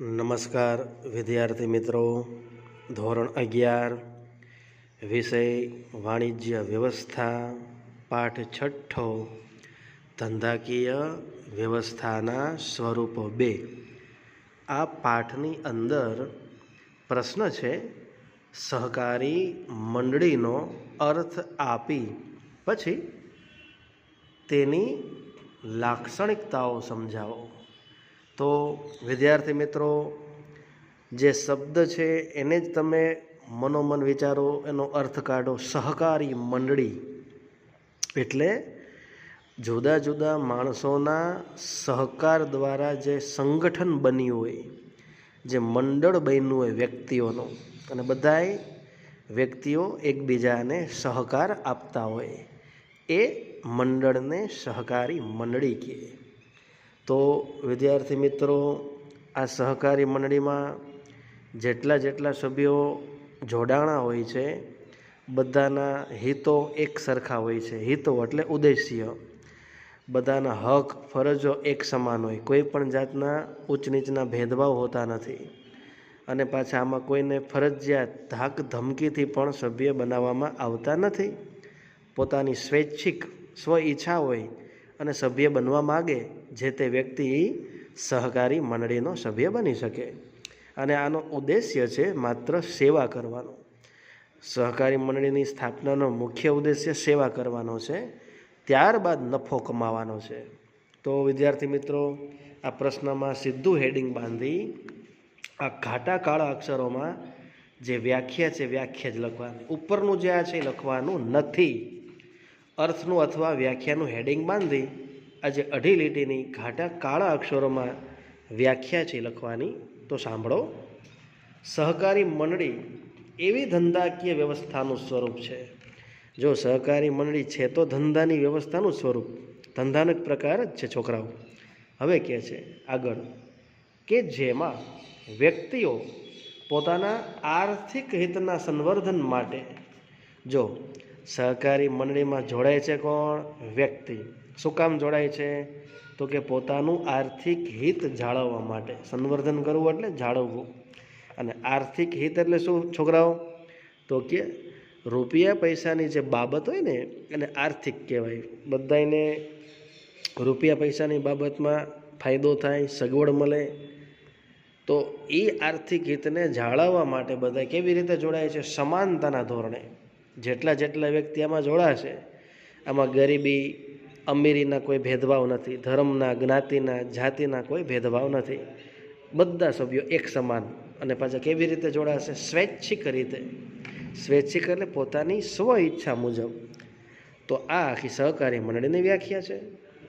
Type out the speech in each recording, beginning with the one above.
નમસ્કાર, વિદ્યાર્થી મિત્રો. ધોરણ અગિયાર, વિષય વાણિજ્ય વ્યવસ્થા, પાઠ છઠ્ઠો, ધંધાકીય વ્યવસ્થાના સ્વરૂપો બે. આ પાઠની અંદર પ્રશ્ન છે, સહકારી મંડળીનો અર્થ આપી પછી તેની લાક્ષણિકતાઓ સમજાવો. તો વિદ્યાર્થી મિત્રો, જે શબ્દ છે એને જ તમે મનોમન વિચારો, એનો અર્થ કાઢો. સહકારી મંડળી. એટલે જુદા જુદા માણસોના સહકાર દ્વારા જે સંગઠન બન્યું હોય, જે મંડળ બન્યું હોય વ્યક્તિઓનું, અને બધાય વ્યક્તિઓ એકબીજાને સહકાર આપતા હોય. એ મંડળને સહકારી મંડળી કહે. તો વિદ્યાર્થી મિત્રો, આ સહકારી મંડળીમાં જેટલા જેટલા સભ્યો જોડાણા હોય છે, બધાના હિતો એક સરખા હોય છે. હિતો એટલે ઉદ્દેશ્ય. બધાના હક, ફરજો એક સમાન હોય. કોઈ પણ જાતના ઉચ્ચ નીચના ભેદભાવ હોતા નથી. અને પાછા આમાં કોઈને ફરજિયાત ધાક ધમકીથી પણ સભ્ય બનાવવામાં આવતા નથી. પોતાની સ્વૈચ્છિક સ્વ ઈચ્છા હોય અને સભ્ય બનવા માગે, જે તે વ્યક્તિ સહકારી મંડળીનો સભ્ય બની શકે. અને આનો ઉદ્દેશ્ય છે માત્ર સેવા કરવાનો. સહકારી મંડળીની સ્થાપનાનો મુખ્ય ઉદ્દેશ્ય સેવા કરવાનો છે, ત્યારબાદ નફો કમાવાનો છે. તો વિદ્યાર્થી મિત્રો, આ પ્રશ્નમાં સીધું હેડિંગ બાંધી આ ઘાટા કાળા અક્ષરોમાં જે વ્યાખ્યા છે, વ્યાખ્યા જ લખવાની. ઉપરનું જે આ છે લખવાનું નથી. અર્થનું અથવા વ્યાખ્યાનું હેડિંગ બાંધી આજે અઢી લીટીની ઘાટા કાળા અક્ષરોમાં વ્યાખ્યા છે લખવાની. તો સાંભળો. સહકારી મંડળી એવી ધંધાકીય વ્યવસ્થાનું સ્વરૂપ છે. જો સહકારી મંડળી છે તો ધંધાની વ્યવસ્થાનું સ્વરૂપ. ધંધાનો એક પ્રકાર જ છે છોકરાઓ. હવે કહે છે આગળ કે જેમાં વ્યક્તિઓ પોતાના આર્થિક હિતના સંવર્ધન માટે જો સહકારી મંડળીમાં જોડાય છે કોણ? વ્યક્તિ. શું કામ જોડાય છે? તો કે પોતાનું આર્થિક હિત જાળવવા માટે. સંવર્ધન કરવું એટલે જાળવવું. અને આર્થિક હિત એટલે શું, છોકરાઓ? તો કે રૂપિયા પૈસાની જે બાબત હોય ને, એને આર્થિક કહેવાય. બધાને રૂપિયા પૈસાની બાબતમાં ફાયદો થાય, સગવડ મળે. તો એ આર્થિક હિતને જાળવવા માટે બધા કેવી રીતે જોડાય છે? સમાનતાના ધોરણે. જેટલા જેટલા વ્યક્તિ આમાં જોડાશે, આમાં ગરીબી, અમીરીના કોઈ ભેદભાવ નથી, ધર્મના, જ્ઞાતિના, જાતિના કોઈ ભેદભાવ નથી. બધા સભ્યો એક સમાન અને પાછા કેવી રીતે જોડાશે? સ્વૈચ્છિક રીતે. સ્વૈચ્છિક એટલે પોતાની સ્વ ઈચ્છા મુજબ. તો આ આખી સહકારી મંડળીની વ્યાખ્યા છે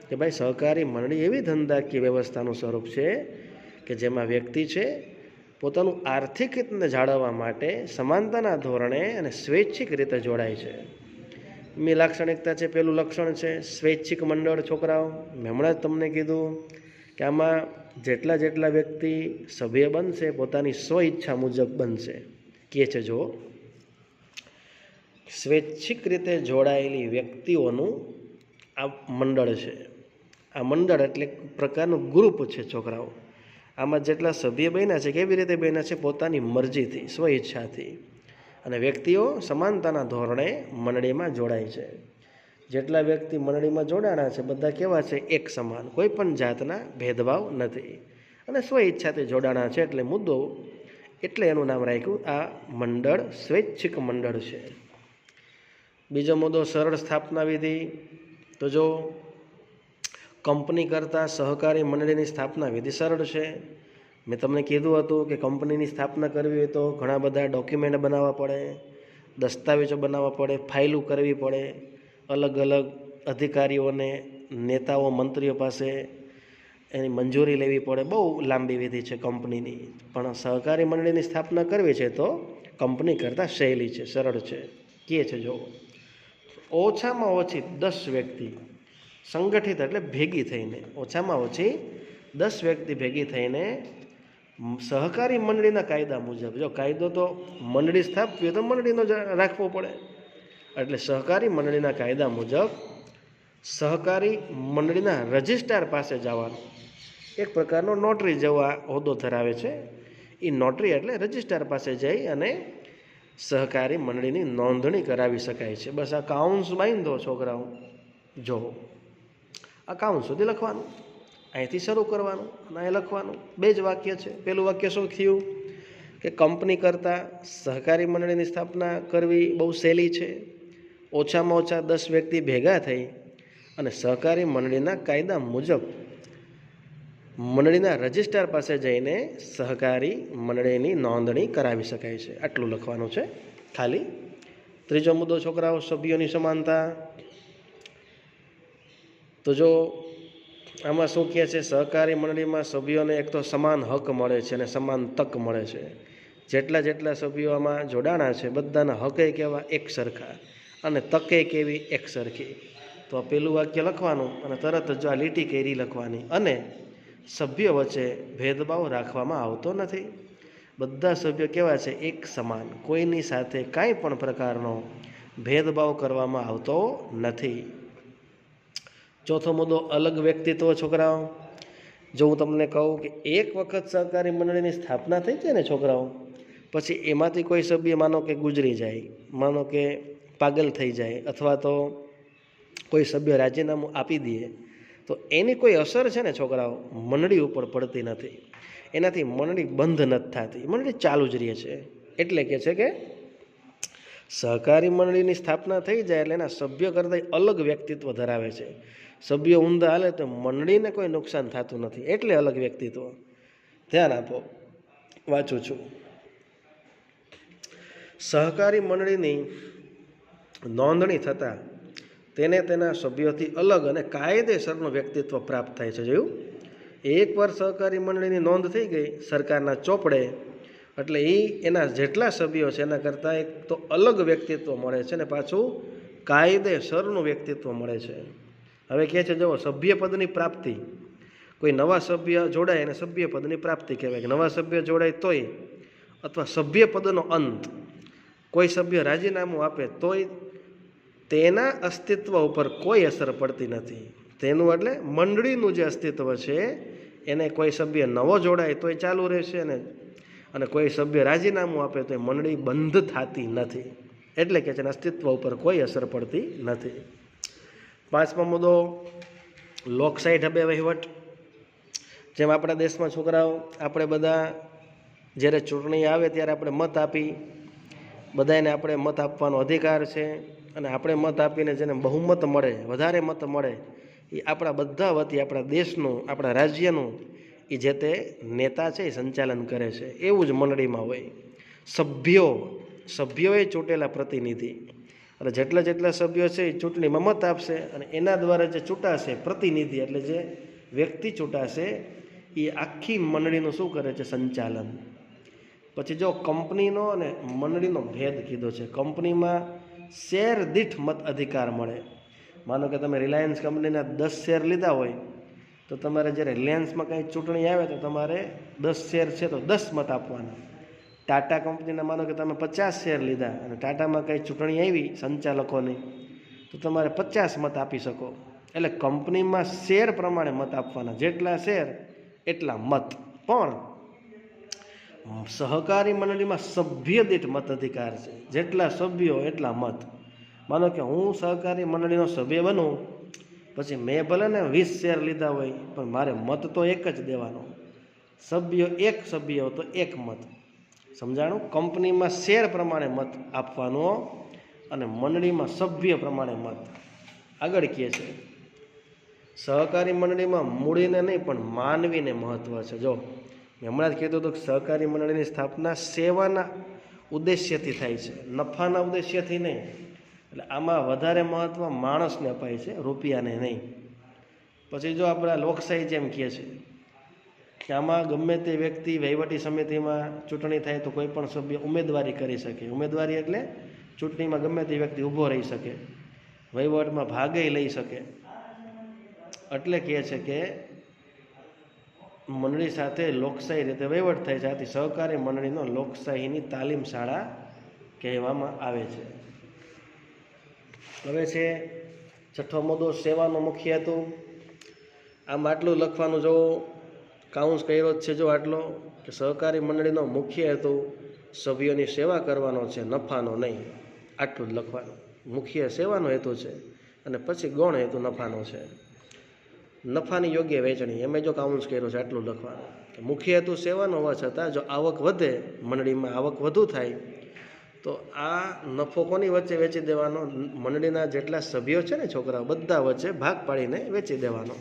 કે ભાઈ સહકારી મંડળી એવી ધંધાકીય વ્યવસ્થાનું સ્વરૂપ છે કે જેમાં વ્યક્તિ છે પોતાનું આર્થિક હિતને જાળવવા માટે સમાનતાના ધોરણે અને સ્વૈચ્છિક રીતે જોડાય છે. મી લાક્ષણિકતા છે પેલું લક્ષણ છે, સ્વૈચ્છિક મંડળ છોકરાઓ. મેં હમણાં જ તમને કીધું કે આમાં જેટલા જેટલા વ્યક્તિ સભ્ય બનશે, પોતાની સ્વ ઈચ્છા મુજબ બનશે. કે છે જો સ્વૈચ્છિક રીતે જોડાયેલી વ્યક્તિઓનું આ મંડળ છે. આ મંડળ એટલે પ્રકારનું ગ્રુપ છે, છોકરાઓ. આમાં જેટલા સભ્ય બન્યા છે, કેવી રીતે બન્યા છે, પોતાની મરજીથી, સ્વઈચ્છાથી. અને વ્યક્તિઓ સમાનતાના ધોરણે મંડળીમાં જોડાય છે. જેટલા વ્યક્તિ મંડળીમાં જોડાણા છે, બધા કેવા છે, એક સમાન, કોઈ પણ જાતના ભેદભાવ નથી. અને સ્વ ઈચ્છાથી જોડાણા છે એટલે મુદ્દો એટલે એનું નામ રાખ્યું આ મંડળ, સ્વૈચ્છિક મંડળ છે. બીજો મુદ્દો સરળ સ્થાપના વિધિ. તો જો કંપની કરતાં સહકારી મંડળીની સ્થાપના વિધિ સરળ છે. મેં તમને કીધું હતું કે કંપનીની સ્થાપના કરવી હોય તો ઘણા બધા ડોક્યુમેન્ટ બનાવવા પડે, દસ્તાવેજો બનાવવા પડે, ફાઇલું કરવી પડે. અલગ અલગ અધિકારીઓને, નેતાઓ, મંત્રીઓ પાસે એની મંજૂરી લેવી પડે. બહુ લાંબી વિધિ છે કંપનીની. પણ સહકારી મંડળીની સ્થાપના કરવી છે તો કંપની કરતાં સહેલી છે, સરળ છે. કે છે જો ઓછામાં ઓછી દસ વ્યક્તિ સંગઠિત એટલે ભેગી થઈને, ઓછામાં ઓછી દસ વ્યક્તિ ભેગી થઈને સહકારી મંડળીના કાયદા મુજબ, જો કાયદો તો મંડળી સ્થાપવી તો મંડળીનો જ રાખવો પડે. એટલે સહકારી મંડળીના કાયદા મુજબ સહકારી મંડળીના રજિસ્ટ્રાર પાસે જવાનું. એક પ્રકારનો નોટરી જેવા હોદ્દો ધરાવે છે. એ નોટરી એટલે રજિસ્ટ્રાર પાસે જઈ અને સહકારી મંડળીની નોંધણી કરાવી શકાય છે. બસ આ કાઉન્સ બાંધો છોકરાઓ. જો અકાઉન્ટ સુધી લખવાનું. અહીંથી શરૂ કરવાનું અને અહીં લખવાનું. બે જ વાક્ય છે. પેલું વાક્ય શું થયું? કે કંપની કરતાં સહકારી મંડળીની સ્થાપના કરવી બહુ સહેલી છે. ઓછામાં ઓછા દસ વ્યક્તિ ભેગા થઈ અને સહકારી મંડળીના કાયદા મુજબ મંડળીના રજિસ્ટ્રાર પાસે જઈને સહકારી મંડળીની નોંધણી કરાવી શકાય છે. આટલું લખવાનું છે. ખાલી ત્રીજો મુદ્દો, છોકરાઓ, સભ્યોની સમાનતા તો જો આમાં શું કહે છે, સહકારી મંડળીમાં સભ્યોને એક તો સમાન હક મળે છે અને સમાન તક મળે છે. જેટલા જેટલા સભ્યો આમાં જોડાણા છે, બધાના હકે કેવા એક સરખા અને તકે કેવી એક સરખી. તો આ પેલું વાક્ય લખવાનું અને તરત જ જો આ લીટી કેરી લખવાની અને સભ્યો વચ્ચે ભેદભાવ રાખવામાં આવતો નથી. બધા સભ્યો કેવા છે એક સમાન, કોઈની સાથે કાંઈ પણ પ્રકારનો ભેદભાવ કરવામાં આવતો નથી. ચોથો મુદ્દો અલગ વ્યક્તિત્વ, છોકરાઓ. જો હું તમને કહું કે એક વખત સહકારી મંડળીની સ્થાપના થઈ છે ને છોકરાઓ, પછી એમાંથી કોઈ સભ્ય માનો કે ગુજરી જાય, માનો કે પાગલ થઈ જાય, અથવા તો કોઈ સભ્ય રાજીનામું આપી દે, તો એની કોઈ અસર છે ને છોકરાઓ? મંડળી ઉપર પડતી નથી. એનાથી મંડળી બંધ નથી થતી. મંડળી ચાલુ જ રહે છે. એટલે કે છે કે સહકારી મંડળીની સ્થાપના થઈ જાય એટલે એના સભ્ય કરતાં અલગ વ્યક્તિત્વ ધરાવે છે. સભ્યો ઊંધા હાલે તો મંડળીને કોઈ નુકસાન થતું નથી. એટલે અલગ વ્યક્તિત્વ. ધ્યાન આપો. વાંચું છું. સહકારી મંડળીની નોંધણી થતાં તેને તેના સભ્યોથી અલગ અને કાયદેસરનું વ્યક્તિત્વ પ્રાપ્ત થાય છે. જોયું? એકવાર સહકારી મંડળીની નોંધ થઈ ગઈ, સરકારના ચોપડે, એટલે એ એના જેટલા સભ્યો છે એના કરતાં એક તો અલગ વ્યક્તિત્વ મળે છે ને પાછું કાયદેસરનું વ્યક્તિત્વ મળે છે. હવે કહે છે, જુઓ સભ્યપદની પ્રાપ્તિ. કોઈ નવા સભ્ય જોડાય એને સભ્યપદની પ્રાપ્તિ કહેવાય. કે નવા સભ્ય જોડાય તોય અથવા સભ્યપદનો અંત કોઈ સભ્ય રાજીનામું આપે તોય તેના અસ્તિત્વ ઉપર કોઈ અસર પડતી નથી. તેનું એટલે મંડળીનું જે અસ્તિત્વ છે, એને કોઈ સભ્ય નવો જોડાય તોય ચાલુ રહેશે અને અને કોઈ સભ્ય રાજીનામું આપે તો એ મંડળી બંધ થતી નથી. એટલે કે છે, અસ્તિત્વ ઉપર કોઈ અસર પડતી નથી. પાંચમો મુદ્દો લોકશાહી ઢબે વહીવટ. જેમ આપણા દેશમાં છોકરાઓ, આપણે બધા જ્યારે ચૂંટણી આવે ત્યારે આપણે મત આપી બધાને આપણે મત આપવાનો અધિકાર છે અને આપણે મત આપીને જેને બહુમત મળે, વધારે મત મળે, એ આપણા બધા વતી, આપણા દેશનું, આપણા રાજ્યનું, એ જે તે નેતા છે એ સંચાલન કરે છે. એવું જ મંડળીમાં હોય. સભ્યો, સભ્યોએ ચૂંટેલા પ્રતિનિધિ. અને જેટલા જેટલા સભ્યો છે એ ચૂંટણીમાં મત આપશે અને એના દ્વારા જે ચૂંટાશે પ્રતિનિધિ એટલે જે વ્યક્તિ ચૂંટાશે, એ આખી મંડળીનું શું કરે છે? સંચાલન. પછી જો કંપનીનો અને મંડળીનો ભેદ કીધો છે, કંપનીમાં શેર દીઠ મત અધિકાર મળે. માનો કે તમે રિલાયન્સ કંપનીના દસ શેર લીધા હોય, તો તમારે જ્યારે રિલાયન્સમાં કંઈ ચૂંટણી આવે તો તમારે દસ શેર છે તો દસ મત આપવાના. ટાટા કંપનીના માનો કે તમે પચાસ શેર લીધા અને ટાટામાં કંઈ ચૂંટણી આવી સંચાલકોની, તો તમારે પચાસ મત આપી શકો. એટલે કંપનીમાં શેર પ્રમાણે મત આપવાના. જેટલા શેર, એટલા મત. પણ સહકારી મંડળીમાં સભ્ય દીઠ મત અધિકાર છે. જેટલા સભ્યો, એટલા મત. માનો કે હું સહકારી મંડળીનો સભ્ય બનું, પછી મેં ભલે ને વીસ શેર લીધા હોય, પણ મારે મત તો એક જ દેવાનો. સભ્યો એક સભ્ય તો એક મત. સમજાણું? કંપનીમાં શેર પ્રમાણે મત આપવાનો અને મંડળીમાં સભ્ય પ્રમાણે મત. આગળ કહે છે, સહકારી મંડળીમાં મૂડીને નહીં, પણ માનવીને મહત્ત્વ છે. જો, મેં હમણાં જ કીધું હતું કે સહકારી મંડળીની સ્થાપના સેવાના ઉદ્દેશ્યથી થાય છે, નફાના ઉદ્દેશ્યથી નહીં. એટલે આમાં વધારે મહત્ત્વ માણસને અપાય છે, રૂપિયાને નહીં. પછી જો આપણા લોકશાહી જેમ કહે છે કે આમાં ગમે તે વ્યક્તિ વહીવટી સમિતિમાં ચૂંટણી થાય તો કોઈ પણ સભ્ય ઉમેદવારી કરી શકે. ઉમેદવારી એટલે ચૂંટણીમાં ગમે તે વ્યક્તિ ઊભો રહી શકે, વહીવટમાં ભાગે લઈ શકે. એટલે કહે છે કે મંડળી સાથે લોકશાહી રીતે વહીવટ થાય છે. આથી સહકારી મંડળીનો લોકશાહીની તાલીમ શાળા કહેવામાં આવે છે. હવે છે છઠ્ઠો મુદ્દો સેવાનો મુખ્ય હેતુ. આમ આટલું લખવાનું જો કાઉન્સ કર્યો જ છે જો આટલો કે સહકારી મંડળીનો મુખ્ય હેતુ સભ્યોની સેવા કરવાનો છે, નફાનો નહીં. આટલું જ લખવાનું. મુખ્ય સેવાનો હેતુ છે અને પછી ગૌણ હેતુ નફાનો છે. નફાની યોગ્ય વહેંચણી. એમાં જો કાઉન્સ કર્યો છે, આટલું લખવાનું. મુખ્ય હેતુ સેવાનો હોવા છતાં જો આવક વધે, મંડળીમાં આવક વધુ થાય, તો આ નફો કોની વચ્ચે વેચી દેવાનો? મંડળીના જેટલા સભ્યો છે ને છોકરાઓ, બધા વચ્ચે ભાગ પાડીને વેચી દેવાનો.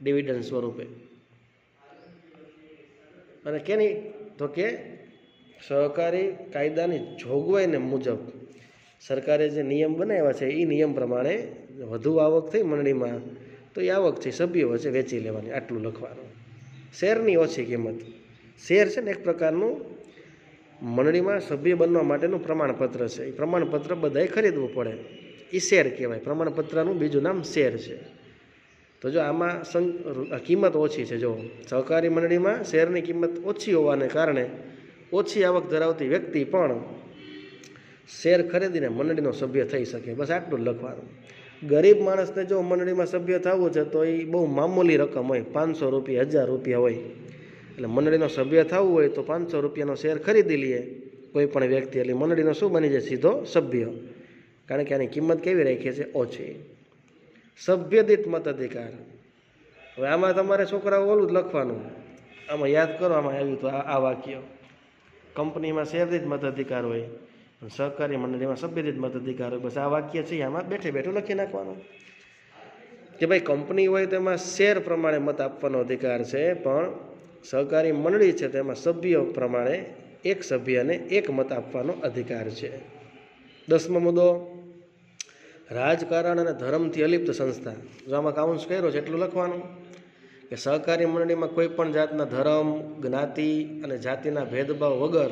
ડિવિડન્ડ સ્વરૂપે. અને કેની? તો કે સહકારી કાયદાની જોગવાઈને મુજબ સરકારે જે નિયમ બનાવ્યા છે એ નિયમ પ્રમાણે વધુ આવક થઈ મંડળીમાં, તો એ આવક છે સભ્યો વચ્ચે વેચી લેવાની, આટલું લખવાનું. શેરની ઓછી કિંમત? શેર છે ને એક પ્રકારનું મંડળીમાં સભ્ય બનવા માટેનું પ્રમાણપત્ર છે. એ પ્રમાણપત્ર બધાએ ખરીદવું પડે. એ શેર કહેવાય. પ્રમાણપત્રનું બીજું નામ શેર છે. તો જો આમાં કિંમત ઓછી છે, જો સહકારી મંડળીમાં શેરની કિંમત ઓછી હોવાને કારણે ઓછી આવક ધરાવતી વ્યક્તિ પણ શેર ખરીદીને મંડળીનો સભ્ય થઈ શકે. બસ આટલું લખવાનું. ગરીબ માણસને જો મંડળીમાં સભ્ય થવું છે, તો એ બહુ મામૂલી રકમ હોય. પાંચસો રૂપિયા, હજાર રૂપિયા હોય. એટલે મંડળીનો સભ્ય થવું હોય, તો પાંચસો રૂપિયાનો શેર ખરીદી લઈએ કોઈ પણ વ્યક્તિ એટલે મંડળીનો શું બની જાય? સીધો સભ્ય. કારણ કે આની કિંમત કેવી રાખીએ છે? ઓછી. સભ્ય દીઠ મતાધિકાર હવે આમાં તમારે છોકરાઓ ઓલું જ લખવાનું. આમાં યાદ કરો, આમાં આવ્યું તો આ વાક્ય. કંપનીમાં શેરદિત મતાધિકાર હોય સહકારી મંડળીમાં સભ્યદિત મતાધિકાર હોય, બસ આ વાક્ય છે, આમાં બેઠે બેઠું લખી નાખવાનું. કે ભાઈ કંપની હોય તેમાં શેર પ્રમાણે મત આપવાનો અધિકાર છે, પણ સહકારી મંડળી છે તેમાં સભ્યો પ્રમાણે એક સભ્યને એક મત આપવાનો અધિકાર છે. દસમો મુદ્દો. રાજકારણ અને ધર્મથી અલિપ્ત સંસ્થા. જો આમાં કાઉન્સ કર્યો છે એટલું લખવાનું કે સહકારી મંડળીમાં કોઈ પણ જાતના ધર્મ, જ્ઞાતિ અને જાતિના ભેદભાવ વગર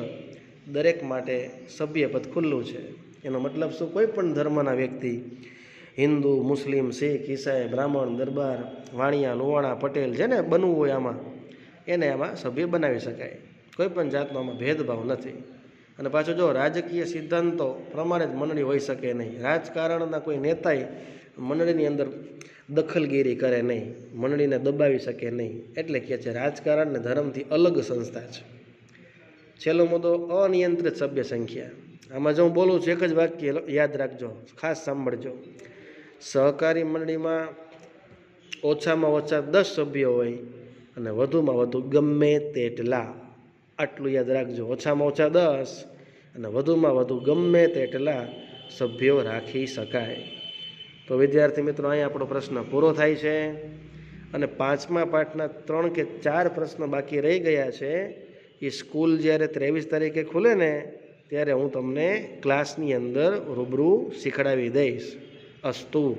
દરેક માટે સભ્યપદ ખુલ્લું છે. એનો મતલબ શું? કોઈ પણ ધર્મના વ્યક્તિ, હિન્દુ, મુસ્લિમ, શીખ, ઈસાઈ, બ્રાહ્મણ, દરબાર, વાણિયા, લુવાણા, પટેલ જેને બનવું હોય આમાં, એને આમાં સભ્ય બનાવી શકાય. કોઈ પણ જાતનો આમાં ભેદભાવ નથી. અને પાછું જો રાજકીય સિદ્ધાંતો પ્રમાણે જ મંડળી હોઈ શકે નહીં. રાજકારણના કોઈ નેતાએ મંડળીની અંદર દખલગીરી કરે નહીં, મંડળીને દબાવી શકે નહીં. એટલે કે છે રાજકારણ ને ધર્મથી અલગ સંસ્થા છે. છેલ્લો મુદ્દો, અનિયંત્રિત સભ્ય સંખ્યા. આમાં જો હું બોલું છું, એક જ વાક્ય યાદ રાખજો, ખાસ સાંભળજો. સહકારી મંડળીમાં ઓછામાં ઓછા દસ સભ્યો હોય અને વધુમાં વધુ ગમે તેટલા. આટલું યાદ રાખજો. ઓછામાં ઓછા દસ અને વધુમાં વધુ ગમે તેટલા સભ્યો રાખી શકાય. તો વિદ્યાર્થી મિત્રો અહીંયા આપણો પ્રશ્ન પૂરો થાય છે અને પાંચમા પાઠના ત્રણ કે ચાર પ્રશ્ન બાકી રહી ગયા છે. એ સ્કૂલ જ્યારે ત્રેવીસ તારીખે ખુલે ને, ત્યારે હું તમને ક્લાસની અંદર રૂબરૂ શીખડાવી દઈશ. અસ્તુ.